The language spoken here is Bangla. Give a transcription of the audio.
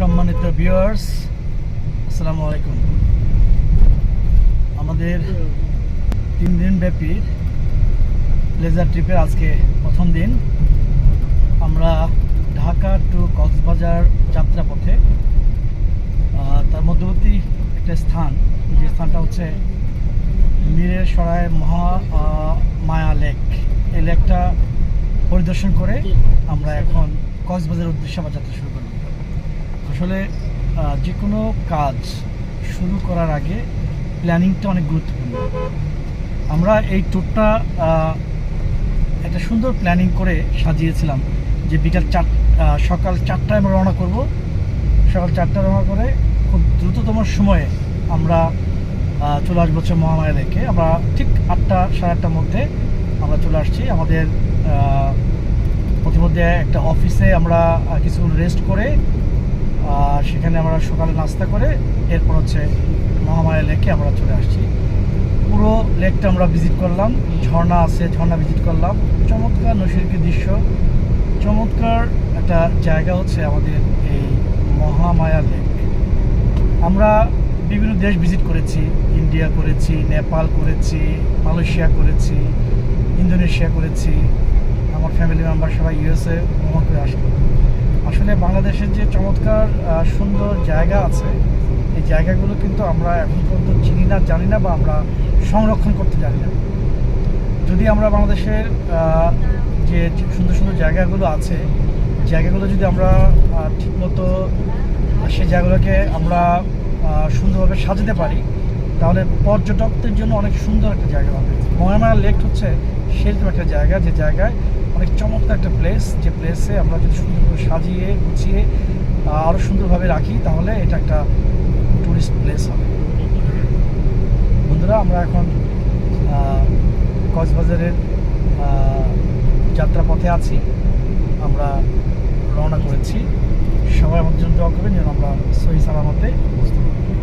সম্মানিত ভিউয়ার্স আসসালামু আলাইকুম। আমাদের তিন দিন ব্যাপী লেজার ট্রিপের আজকে প্রথম দিন। আমরা ঢাকা টু কক্সবাজার যাত্রাপথে তার মধ্যবর্তী একটা স্থান, যে স্থানটা হচ্ছে মীরের সরায় মহা মায়া লেক। এই লেকটা পরিদর্শন করে আমরা এখন কক্সবাজারের উদ্দেশ্যে আবার যাত্রা শুরু করব। আসলে যে কোনো কাজ শুরু করার আগে প্ল্যানিংটা অনেক গুরুত্বপূর্ণ। আমরা এই ট্যুরটা একটা সুন্দর প্ল্যানিং করে সাজিয়েছিলাম যে বিকাল চার সকাল চারটায় আমরা রওনা করব। সকাল চারটায় রওনা করে খুব দ্রুততম সময়ে আমরা চলে আসব হচ্ছে মহামায়া লেকে। আমরা ঠিক আটটা, সাড়ে আটটার মধ্যে আমরা চলে আসছি। আমাদের প্রতিমধ্যে একটা অফিসে আমরা কিছুক্ষণ রেস্ট করে সেখানে আমরা সকালে নাস্তা করে এরপর হচ্ছে মহামায়া লেকে আমরা চলে আসছি। পুরো লেকটা আমরা ভিজিট করলাম, ঝর্ণা আছে, ঝর্ণা ভিজিট করলাম। চমৎকার নৈসর্গিক দৃশ্য, চমৎকার একটা জায়গা হচ্ছে আমাদের এই মহামায়া লেক। আমরা বিভিন্ন দেশ ভিজিট করেছি, ইন্ডিয়া করেছি, নেপাল করেছি, মালয়েশিয়া করেছি, ইন্দোনেশিয়া করেছি। আমার ফ্যামিলি মেম্বার সবাই ইউএসএ ভ্রমণ করে আসে আসলে বাংলাদেশের যে চমৎকার সুন্দর জায়গা আছে, এই জায়গাগুলো কিন্তু আমরা এখন পর্যন্ত চিনি না, জানি না বা আমরা সংরক্ষণ করতে জানি না। যদি আমরা বাংলাদেশের যে সুন্দর সুন্দর জায়গাগুলো আছে, জায়গাগুলো যদি আমরা ঠিকমতো সেই জায়গাগুলোকে আমরা সুন্দরভাবে সাজাতে পারি, তাহলে পর্যটকদের জন্য অনেক সুন্দর একটা জায়গা হবে। মহামায়া লেক হচ্ছে সেরকম একটা জায়গা, যে জায়গায় অনেক চমৎকার একটা প্লেস যে প্লেসে আমরা যদি সুন্দর করে সাজিয়ে, গুছিয়ে আরও সুন্দরভাবে রাখি, তাহলে এটা একটা টুরিস্ট প্লেস হবে। বন্ধুরা, আমরা এখন কক্সবাজারের যাত্রাপথে আছি। আমরা রওনা করেছি। সবাই আমাদের জন্য দোয়া করবেন যেন আমরা সহি সালামতে বুঝতে পারি